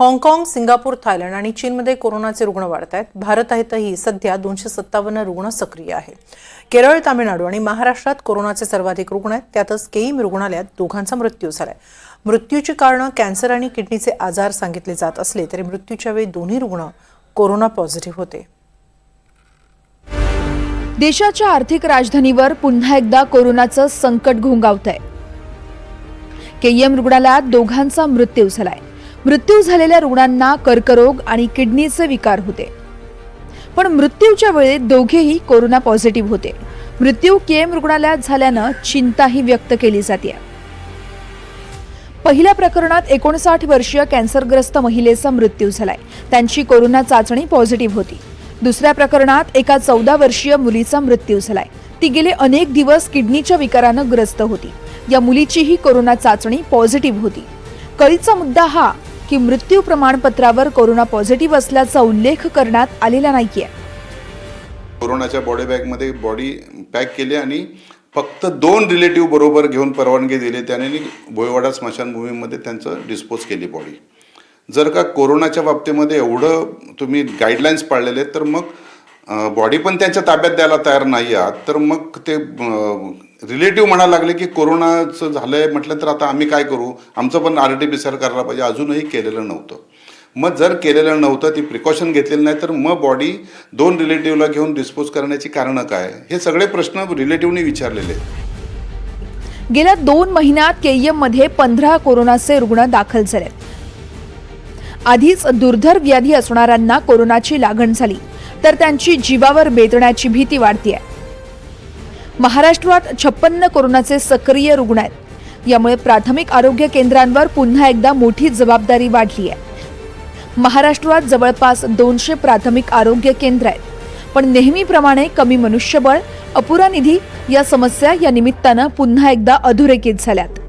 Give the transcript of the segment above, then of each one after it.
हाँगकाँग Singapore Thailand आणि चीनमध्ये कोरोनाचे रुग्ण वाढत आहेत. भारतातही सध्या दोनशे सत्तावन्न रुग्ण सक्रिय आहे. केरळ तामिळनाडू आणि महाराष्ट्रात कोरोनाचे सर्वाधिक रुग्ण आहेत. त्यातच केईम रुग्णालयात दोघांचा मृत्यू झाला आहे मृत्यूची कारणं कॅन्सर आणि किडनीचे आजार सांगितले जात असले तरी मृत्यूच्या वेळी दोन्ही रुग्ण कोरोना पॉझिटिव्ह होते. देशाच्या आर्थिक राजधानीवर पुन्हा एकदा कोरोनाचं संकट घोंगावत आहे केईएम रुग्णालयात दोघांचा मृत्यू झालाय. मृत्यू झालेल्या रुग्णांना कर्करोग आणि किडनीचे विकार होते. पण मृत्यूच्या वेळी दोघेही कोरोना पॉझिटिव्ह होते. मृत्यू केएम रुग्णालयात झाल्यानं चिंताही व्यक्त केली जाते पहिल्या प्रकरणात एकोणसाठ वर्षीय कॅन्सरग्रस्त महिलेचा मृत्यू झालाय. त्यांची कोरोना चाचणी पॉझिटिव्ह होती. दुसऱ्या प्रकरणात एका चौदा वर्षीय मुलीचा मृत्यू झालाय. ती गेले अनेक दिवस किडनीच्या विकारानं ग्रस्त होती. या मुलीचीही कोरोना चाचणी पॉझिटिव्ह होती. कळीचा मुद्दा हा की मृत्यू प्रमाणपत्रावर कोरोना पॉझिटिव्ह असल्याचा उल्लेख करण्यात आलेला नाहीये. कोरोनाच्या बॉडी बॅगमध्ये बॉडी पॅक केली आणि फक्त दोन रिलेटिव्ह बरोबर घेऊन परवानगी दिली. त्याने भोयवाडा स्मशानभूमीमध्ये त्यांचं डिस्पोज केली बॉडी जर का कोरोनाच्या बाबतीमध्ये एवढं तुम्ही गाईडलाईन्स पाळलेले आहेत तर मग बॉडी पण त्यांच्या ताब्यात द्यायला तयार नाही आहात तर मग ते रिलेटिव्ह म्हणायला लागले की कोरोनाचं झालं आहे म्हटलं तर आता आम्ही काय करू? आमचं पण R T P C R करायला पाहिजे. अजूनही केलेलं नव्हतं. मग जर केलेलं नव्हतं ती प्रिकॉशन घेतलेली नाही तर मग बॉडी दोन रिलेटिव्हला घेऊन डिस्पोज करण्याची कारणं काय? हे सगळे प्रश्न रिलेटिव्हनी विचारलेले आहेत. गेल्या दोन महिन्यात केईएममध्ये पंधरा कोरोनाचे रुग्ण दाखल झाले. आधीच दुर्धर व्याधी असणाऱ्यांना कोरोनाची लागण झाली. तर त्यांची जीवावर बेतण्याची भीती वाढतीये. महाराष्ट्रात छप्पन्न कोरोनाचे सक्रिय रुग्ण आहेत. यामुळे प्राथमिक आरोग्य केंद्रांवर पुन्हा एकदा मोठी जबाबदारी वाढली आहे. महाराष्ट्रात जवळपास दोनशे प्राथमिक आरोग्य केंद्र आहेत. पण नेहमीप्रमाणे कमी मनुष्यबळ अपुरा निधी या समस्या या निमित्तानं पुन्हा एकदा अधोरेखित झाल्यात.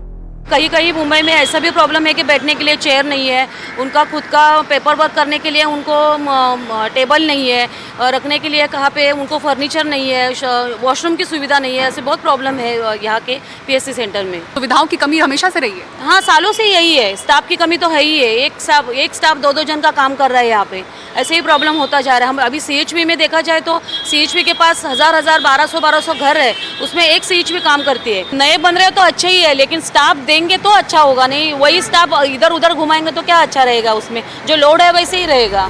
कहीं कहीं मुंबई में ऐसा भी प्रॉब्लम है कि बैठने के लिए चेयर नहीं है। उनका खुद का पेपर वर्क करने के लिए उनको टेबल नहीं है। रखने के लिए कहाँ पे उनको फर्नीचर नहीं है वॉशरूम की सुविधा नहीं है। ऐसे बहुत प्रॉब्लम है यहाँ के पीएससी सेंटर में। सुविधाओं की कमी हमेशा से रही है? हाँ सालों से यही है। स्टाफ की कमी तो है ही है। एक स्टाफ एक स्टाफ दो दो जन का काम कर रहा है यहाँ पे। ऐसे ही प्रॉब्लम होता जा रहा है। हम अभी सी में देखा जाए तो सी के पास हज़ार हज़ार बारह सौ बारह सौ घर है। उसमें एक सी काम करती है। नए बन रहे तो अच्छे ही है लेकिन स्टाफ देंगे तो अच्छा होगा नहीं वही स्टाफ इधर उधर घुमाएंगे तो क्या अच्छा रहेगा उसमें? जो लोड है वैसे ही रहेगा।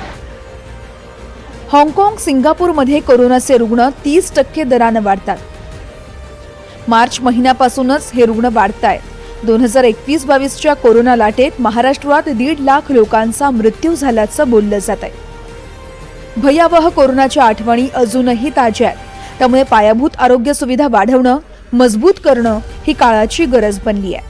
हाँगकाँग सिंगापूरमध्ये कोरोनाचे रुग्ण तीस टक्के दरानं वाढतात. मार्च महिन्यापासूनच हे रुग्ण वाढत आहेत दोन हजार एकवीस बावीसच्या कोरोना लाटेत महाराष्ट्रात दीड लाख लोकांचा मृत्यू झाल्याचं बोललं जात आहे भयावह कोरोनाच्या आठवणी अजूनही ताज्या आहेत. त्यामुळे पायाभूत आरोग्य सुविधा वाढवणं मजबूत करणं ही काळाची गरज बनली आहे.